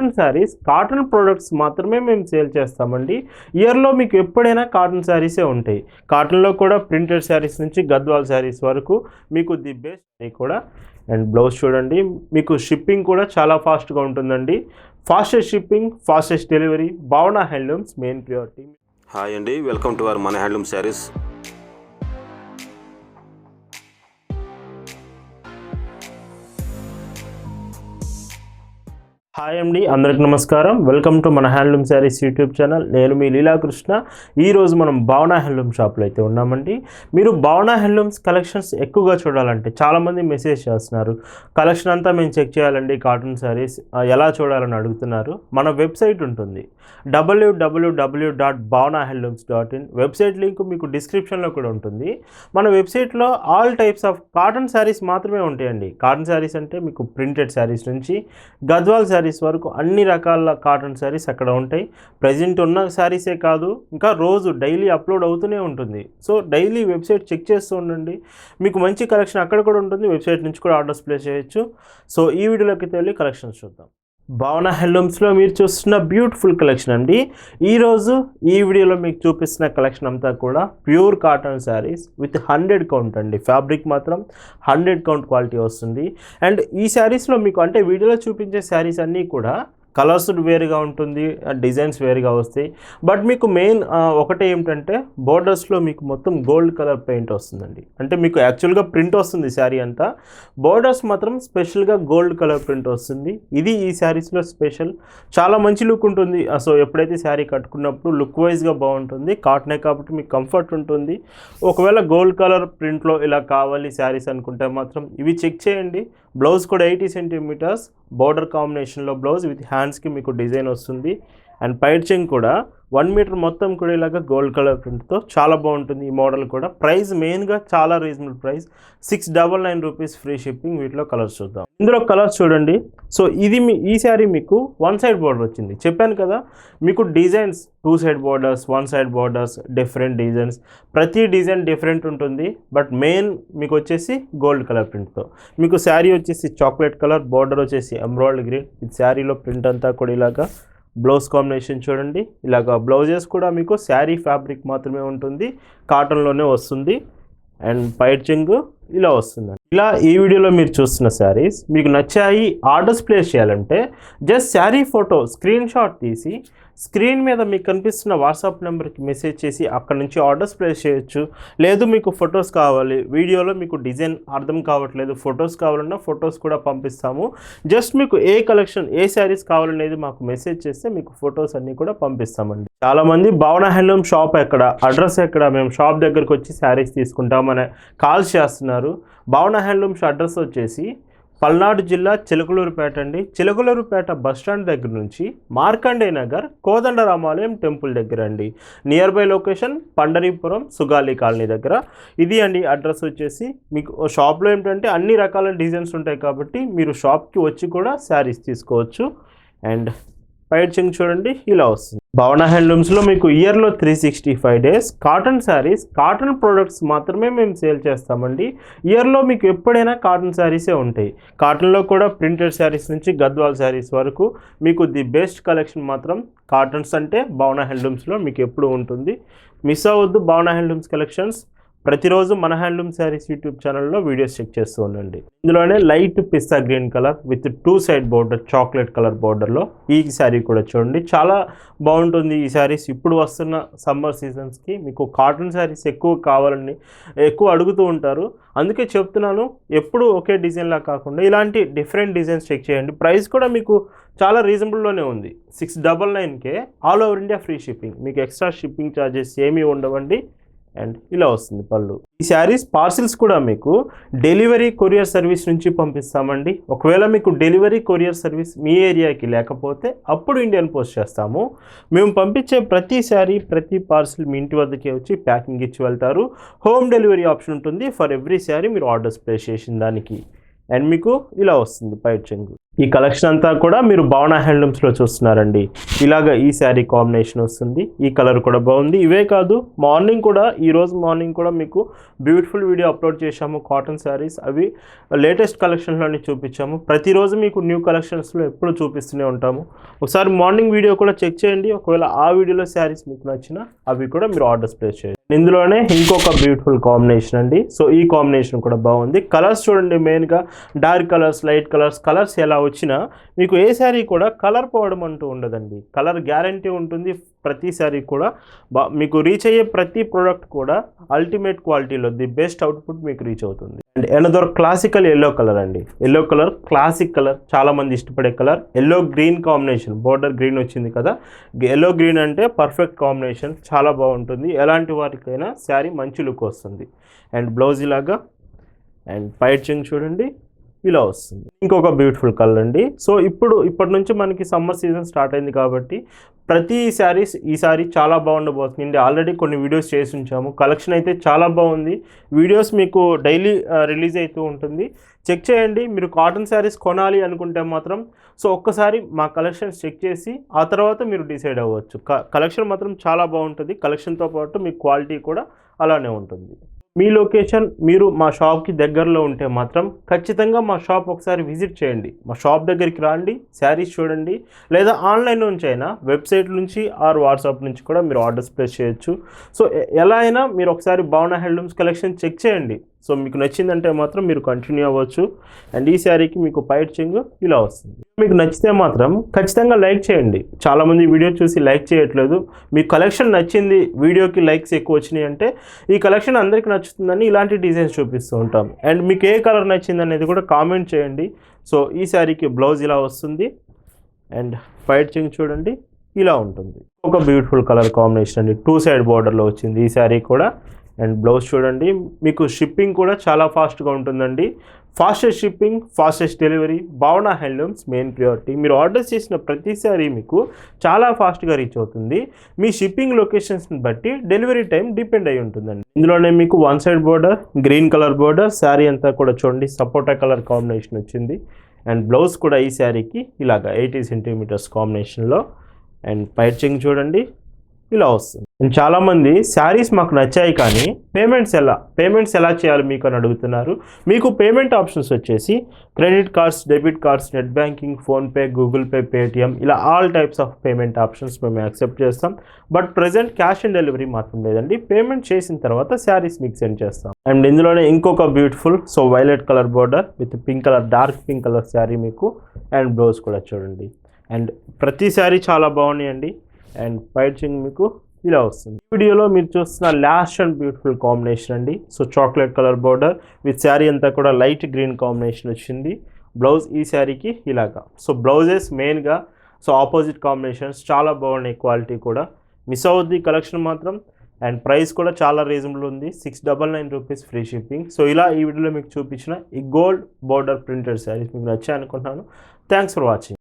Cotton saris cotton products మాత్రమే మేము sale చేస్తామండి. ఇయర్లో మీకు ఎప్పుడైనా కాటన్ శారీసే ఉంటాయి. కాటన్లో కూడా ప్రింటెడ్ శారీస్ నుంచి గద్వాల్ శారీస్ వరకు మీకు ది బెస్ట్ కూడా. అండ్ బ్లౌజ్ చూడండి మీకు షిప్పింగ్ కూడా చాలా ఫాస్ట్గా ఉంటుందండి. Fastest shipping fastest delivery Bhavana handlooms main priority. Hi అండి వెల్కమ్ టు అవర్ మన హ్యాండ్లూమ్ శారీస్. హాయ్ అండి అందరికి నమస్కారం. వెల్కమ్ టు మన హ్యాండ్లూమ్ శారీస్ యూట్యూబ్ ఛానల్ నేను మీ లీలాకృష్ణ. ఈరోజు మనం భావన హ్యాండ్లూమ్ షాప్లో అయితే ఉన్నామండి. మీరు భావన హ్యాండ్లూమ్స్ కలెక్షన్స్ ఎక్కువగా చూడాలంటే చాలామంది మెసేజ్ చేస్తున్నారు. కలెక్షన్ అంతా మేము చెక్ చేయాలండి కాటన్ శారీస్ ఎలా చూడాలని అడుగుతున్నారు. మన వెబ్సైట్ ఉంటుంది. డబ్ల్యూడబ్ల్యూడబ్ల్యూ dot Bhavana handlooms dot in website link మీకు డిస్క్రిప్షన్లో కూడా ఉంటుంది. మన వెబ్సైట్లో all types of cotton saris మాత్రమే ఉంటాయండి. కాటన్ శారీస్ అంటే మీకు ప్రింటెడ్ శారీస్ నుంచి గద్వాల్ శారీస్ వరకు అన్ని రకాల కాటన్ శారీస్ అక్కడ ఉంటాయి. ప్రజెంట్ ఉన్న శారీసే కాదు ఇంకా రోజు డైలీ అప్లోడ్ అవుతూనే ఉంటుంది. సో డైలీ వెబ్సైట్ చెక్ చేస్తూ ఉండండి. మీకు మంచి కలెక్షన్ అక్కడ కూడా ఉంటుంది. వెబ్సైట్ నుంచి కూడా ఆర్డర్స్ ప్లేస్ చేయొచ్చు. సో ఈ వీడియోలోకి వెళ్ళి కలెక్షన్స్ చూద్దాం. భావన హ్యాండ్లూమ్స్లో మీరు చూస్తున్న బ్యూటిఫుల్ కలెక్షన్ అండి. ఈరోజు ఈ వీడియోలో మీకు చూపిస్తున్న కలెక్షన్ అంతా కూడా pure cotton saris with hundred count అండి. ఫ్యాబ్రిక్ మాత్రం హండ్రెడ్ కౌంట్ క్వాలిటీ వస్తుంది. అండ్ ఈ శారీస్లో మీకు అంటే వీడియోలో చూపించే శారీస్ అన్నీ కూడా కలర్స్ వేరుగా ఉంటుంది డిజైన్స్ వేరుగా వస్తాయి. బట్ మీకు మెయిన్ ఒకటే ఏమిటంటే బోర్డర్స్లో మీకు మొత్తం గోల్డ్ కలర్ పెయింట్ వస్తుందండి. అంటే మీకు యాక్చువల్గా ప్రింట్ వస్తుంది శారీ అంతా. బోర్డర్స్ మాత్రం స్పెషల్గా గోల్డ్ కలర్ ప్రింట్ వస్తుంది. ఇది ఈ శారీస్లో స్పెషల్. చాలా మంచి లుక్ ఉంటుంది. సో ఎప్పుడైతే శారీ కట్టుకున్నప్పుడు లుక్ వైజ్గా బాగుంటుంది. కాటనే కాబట్టి మీకు కంఫర్ట్ ఉంటుంది. ఒకవేళ గోల్డ్ కలర్ ప్రింట్లో ఇలా కావాలి శారీస్ అనుకుంటే మాత్రం ఇవి చెక్ చేయండి. బ్లౌజ్ కూడా ఎయిటీ సెంటీమీటర్స్ బార్డర్ కాంబినేషన్లో బ్లౌజ్ విత్ హ్యాండ్స్కి మీకు డిజైన్ వస్తుంది. అండ్ పైడ్చింగ్ కూడా వన్ మీటర్ మొత్తం కూడా ఇలాగ గోల్డ్ కలర్ ప్రింట్తో చాలా బాగుంటుంది. ఈ మోడల్ కూడా ప్రైస్ మెయిన్గా చాలా reasonable price. Six double nine rupees free shipping. వీటిలో కలర్స్ చూద్దాం. ఇందులో కలర్స్ చూడండి. సో ఇది మీ ఈ శారీ మీకు వన్ సైడ్ బార్డర్ వచ్చింది. చెప్పాను కదా మీకు designs two side borders one side borders different designs. ప్రతి డిజైన్ డిఫరెంట్ ఉంటుంది. బట్ మెయిన్ మీకు వచ్చేసి గోల్డ్ కలర్ ప్రింట్తో. మీకు శారీ వచ్చేసి చాక్లెట్ కలర్ బార్డర్ వచ్చేసి ఎమ్రాయిడ్ గ్రీన్. ఇది శారీలో ప్రింట్ అంతా కూడా ఇలాగా బ్లౌజ్ కాంబినేషన్ చూడండి. ఇలాగ బ్లౌజెస్ కూడా మీకు శారీ ఫ్యాబ్రిక్ మాత్రమే ఉంటుంది. కాటన్లోనే వస్తుంది. అండ్ పైచింగ్ ఇలా వస్తుంది. ఇలా ఈ వీడియోలో మీరు చూస్తున్న శారీస్ మీకు నచ్చాయి ఆర్డర్స్ ప్లేస్ చేయాలంటే just sari photo screenshot తీసి స్క్రీన్ మీద మీకు కనిపిస్తున్న వాట్సాప్ నెంబర్కి మెసేజ్ చేసి అక్కడ నుంచి ఆర్డర్స్ ప్లేస్ చేయొచ్చు. లేదు మీకు ఫొటోస్ కావాలి. వీడియోలో మీకు డిజైన్ అర్థం కావట్లేదు. ఫొటోస్ కావాలన్నా ఫొటోస్ కూడా పంపిస్తాము. జస్ట్ మీకు ఏ కలెక్షన్ ఏ శారీస్ కావాలనేది మాకు మెసేజ్ చేస్తే మీకు ఫొటోస్ అన్నీ కూడా పంపిస్తామండి. చాలామంది భవన హ్యాండ్లూమ్ షాప్ ఎక్కడ అడ్రస్ ఎక్కడ మేము షాప్ దగ్గరకు వచ్చి శారీస్ తీసుకుంటామని కాల్స్ చేస్తున్నారు. భవన హ్యాండ్లూమ్స్ అడ్రస్ వచ్చేసి పల్నాడు జిల్లా చిలకలూరుపేట అండి. చిలకలూరుపేట బస్ స్టాండ్ దగ్గర నుంచి మార్కండే నగర్ కోదండ రామాలయం టెంపుల్ దగ్గర అండి. Nearby location Pandaripuram Sugali colony దగ్గర. ఇది అండి అడ్రస్ వచ్చేసి. మీకు షాప్లో ఏంటంటే అన్ని రకాల డిజైన్స్ ఉంటాయి కాబట్టి మీరు షాప్కి వచ్చి కూడా శారీస్ తీసుకోవచ్చు. అండ్ పైచింగ్ చూడండి ఇలా వస్తుంది. భవన హ్యాండ్లూమ్స్లో మీకు ఇయర్లో three sixty five days cotton saris cotton products మాత్రమే మేము సేల్ చేస్తామండి. ఇయర్లో మీకు ఎప్పుడైనా కాటన్ శారీసే ఉంటాయి. కాటన్లో కూడా ప్రింటెడ్ శారీస్ నుంచి గద్వాల్ శారీస్ వరకు మీకు ది బెస్ట్ కలెక్షన్ మాత్రం కాటన్స్ అంటే భవన హ్యాండ్లూమ్స్లో మీకు ఎప్పుడు ఉంటుంది. మిస్ అవ్వద్దు భవన హ్యాండ్లూమ్స్ కలెక్షన్స్ ప్రతిరోజు మన హ్యాండ్లూమ్ శారీస్ యూట్యూబ్ ఛానల్లో వీడియోస్ చెక్ చేస్తూ ఉండండి. ఇందులోనే light pista green colour with two side border chocolate colour బోర్డర్లో ఈ శారీ కూడా చూడండి. చాలా బాగుంటుంది ఈ శారీస్. ఇప్పుడు వస్తున్న సమ్మర్ సీజన్స్కి మీకు కాటన్ శారీస్ ఎక్కువ కావాలని ఎక్కువ అడుగుతూ ఉంటారు. అందుకే చెప్తున్నాను ఎప్పుడు ఒకే డిజైన్లా కాకుండా ఇలాంటి డిఫరెంట్ డిజైన్స్ చెక్ చేయండి. ప్రైస్ కూడా మీకు చాలా రీజనబుల్లోనే ఉంది. Six double నైన్కే all over India free shipping. మీకు ఎక్స్ట్రా షిప్పింగ్ ఛార్జెస్ ఏమీ ఉండవండి. అండ్ ఇలా వస్తుంది పళ్ళు. ఈ శారీస్ పార్సిల్స్ కూడా మీకు డెలివరీ కొరియర్ సర్వీస్ నుంచి పంపిస్తామండి. ఒకవేళ మీకు డెలివరీ కొరియర్ సర్వీస్ మీ ఏరియాకి లేకపోతే అప్పుడు ఇండియన్ పోస్ట్ చేస్తాము. మేము పంపించే ప్రతి శారీ ప్రతి పార్సిల్ మీ ఇంటి వద్దకే వచ్చి ప్యాకింగ్ ఇచ్చి వెళ్తారు. హోమ్ డెలివరీ ఆప్షన్ ఉంటుంది. ఫర్ ఎవ్రీ శారీ మీరు ఆర్డర్స్ ప్లేస్ చేసిన దానికి. అండ్ మీకు ఇలా వస్తుంది పైట్ చెంగు. ఈ కలెక్షన్ అంతా కూడా మీరు భవన హ్యాండ్లూమ్స్లో చూస్తున్నారండి. ఇలాగ ఈ శారీ కాంబినేషన్ వస్తుంది. ఈ కలర్ కూడా బాగుంది. ఇవే కాదు మార్నింగ్ కూడా ఈరోజు మార్నింగ్ కూడా మీకు బ్యూటిఫుల్ వీడియో అప్లోడ్ చేశాము. కాటన్ శారీస్ అవి లేటెస్ట్ కలెక్షన్లోని చూపించాము. ప్రతిరోజు మీకు న్యూ కలెక్షన్స్లో ఎప్పుడు చూపిస్తూనే ఉంటాము. ఒకసారి మార్నింగ్ వీడియో కూడా చెక్ చేయండి. ఒకవేళ ఆ వీడియోలో శారీస్ మీకు నచ్చినా అవి కూడా మీరు ఆర్డర్స్ ప్లేస్ చేయండి. ఇందులోనే ఇంకొక బ్యూటిఫుల్ కాంబినేషన్ అండి. సో ఈ కాంబినేషన్ కూడా బాగుంది. కలర్స్ చూడండి మెయిన్గా dark colours light colours colours ఎలా వచ్చినా మీకు ఏ శారీ కూడా కలర్ పోవడం అంటూ ఉండదండి. కలర్ గ్యారంటీ ఉంటుంది. ప్రతిసారి కూడా బా మీకు రీచ్ అయ్యే ప్రతి ప్రోడక్ట్ కూడా అల్టిమేట్ క్వాలిటీలో ది బెస్ట్ అవుట్పుట్ మీకు రీచ్ అవుతుంది. And another classical yellow colour అండి. ఎల్లో కలర్ క్లాసిక్ కలర్ చాలామంది ఇష్టపడే colour yellow green combination border green వచ్చింది కదా. ఎల్లో గ్రీన్ అంటే పర్ఫెక్ట్ కాంబినేషన్ చాలా బాగుంటుంది. ఎలాంటి వారికైనా శారీ మంచి లుక్ వస్తుంది. అండ్ బ్లౌజ్ ఇలాగా అండ్ పైట్ చెంగ్ చూడండి. ఇలా వస్తుంది. ఇంకొక బ్యూటిఫుల్ కలర్ అండి. సో ఇప్పుడు ఇప్పటి నుంచి మనకి సమ్మర్ సీజన్ స్టార్ట్ అయింది కాబట్టి ప్రతి శారీస్ ఈ సారీ చాలా బాగుండబోతుంది. ఆల్రెడీ కొన్ని వీడియోస్ చేసి ఉంచాము. కలెక్షన్ అయితే చాలా బాగుంది. వీడియోస్ మీకు డైలీ రిలీజ్ అవుతూ ఉంటుంది. చెక్ చేయండి. మీరు కాటన్ శారీస్ కొనాలి అనుకుంటే మాత్రం సో ఒక్కసారి మా కలెక్షన్స్ చెక్ చేసి ఆ తర్వాత మీరు డిసైడ్ అవ్వచ్చు. కలెక్షన్ మాత్రం చాలా బాగుంటుంది. కలెక్షన్తో పాటు మీ క్వాలిటీ కూడా అలానే ఉంటుంది. మీ లొకేషన్ మీరు మా షాప్కి దగ్గరలో ఉంటే మాత్రం ఖచ్చితంగా మా షాప్ ఒకసారి విజిట్ చేయండి. మా షాప్ దగ్గరికి రండి శారీస్ చూడండి లేదా ఆన్లైన్ నుంచి అయినా వెబ్సైట్ నుంచి ఆర్ వాట్సాప్ నుంచి కూడా మీరు ఆర్డర్స్ ప్లేస్ చేయొచ్చు. సో ఎలా అయినా మీరు ఒకసారి భావన హ్యాండ్లూమ్స్ కలెక్షన్ చెక్ చేయండి. సో మీకు నచ్చిందంటే మాత్రం మీరు కంటిన్యూ అవ్వచ్చు. అండ్ ఈ శారీకి మీకు పైట్ చింగ్ ఇలా వస్తుంది. మీకు నచ్చితే మాత్రం ఖచ్చితంగా లైక్ చేయండి. చాలామంది వీడియో చూసి లైక్ చేయట్లేదు. మీ కలెక్షన్ నచ్చింది వీడియోకి లైక్స్ ఎక్కువ వచ్చినాయి అంటే ఈ కలెక్షన్ అందరికీ నచ్చుతుందని ఇలాంటి డిజైన్స్ చూపిస్తూ ఉంటాం. అండ్ మీకు ఏ కలర్ నచ్చింది అనేది కూడా కామెంట్ చేయండి. సో ఈ శారీకి బ్లౌజ్ ఇలా వస్తుంది. అండ్ ఫైట్ చింగ్ చూడండి ఇలా ఉంటుంది. ఒక బ్యూటిఫుల్ కలర్ కాంబినేషన్ అండి. టూ సైడ్ బార్డర్లో వచ్చింది ఈ శారీ కూడా. అండ్ బ్లౌజ్ చూడండి మీకు షిప్పింగ్ కూడా చాలా ఫాస్ట్గా ఉంటుందండి. Fastest shipping fastest delivery Bhavana handlooms main priority మీరు ఆర్డర్ చేసిన ప్రతిసారి మీకు చాలా ఫాస్ట్గా రీచ్ అవుతుంది. మీ షిప్పింగ్ లొకేషన్స్ని బట్టి డెలివరీ టైం డిపెండ్ అయి ఉంటుందండి. ఇందులోనే మీకు one side border green colour border sari అంతా కూడా చూడండి. సపోటా కలర్ కాంబినేషన్ వచ్చింది. అండ్ బ్లౌజ్ కూడా ఈ శారీకి ఇలాగ ఎయిటీ సెంటీమీటర్స్ కాంబినేషన్లో అండ్ పైచింగ్ చూడండి. ఇలా వస్తుంది. అండ్ చాలామంది శారీస్ మాకు నచ్చాయి కానీ పేమెంట్స్ ఎలా పేమెంట్స్ ఎలా చేయాలి మీకు అని అడుగుతున్నారు. మీకు పేమెంట్ ఆప్షన్స్ వచ్చేసి credit cards debit cards net banking PhonePe Google Pay Paytm ఇలా all types of payment options మేము యాక్సెప్ట్ చేస్తాం. But present cash on delivery మాత్రం లేదండి. పేమెంట్ చేసిన తర్వాత శారీస్ మీకు సెండ్ చేస్తాం. అండ్ ఇందులోనే ఇంకొక beautiful so violet colour border with pink colour dark pink colour sari మీకు అండ్ బ్లౌజ్ కూడా చూడండి. అండ్ ప్రతి శారీ చాలా బాగున్నాయండి. అండ్ పైచింగ్ మీకు ఇలా వస్తుంది. ఈ వీడియోలో మీరు చూస్తున్న లాస్ట్ అండ్ బ్యూటిఫుల్ కాంబినేషన్ అండి. So chocolate colour border with sari అంతా కూడా లైట్ గ్రీన్ కాంబినేషన్ వచ్చింది. బ్లౌజ్ ఈ శారీకి ఇలాగా. సో బ్లౌజెస్ మెయిన్గా సో ఆపోజిట్ కాంబినేషన్స్ చాలా బాగున్నాయి క్వాలిటీ కూడా. మిస్ అవుద్ది కలెక్షన్ మాత్రం. అండ్ ప్రైస్ కూడా చాలా రీజనబుల్ ఉంది. Six double nine rupees free shipping so ఇలా ఈ వీడియోలో మీకు చూపించిన ఈ గోల్డ్ బోర్డర్ ప్రింటెడ్ శారీస్ మీకు నచ్చాయి అనుకుంటున్నాను. Thanks for watching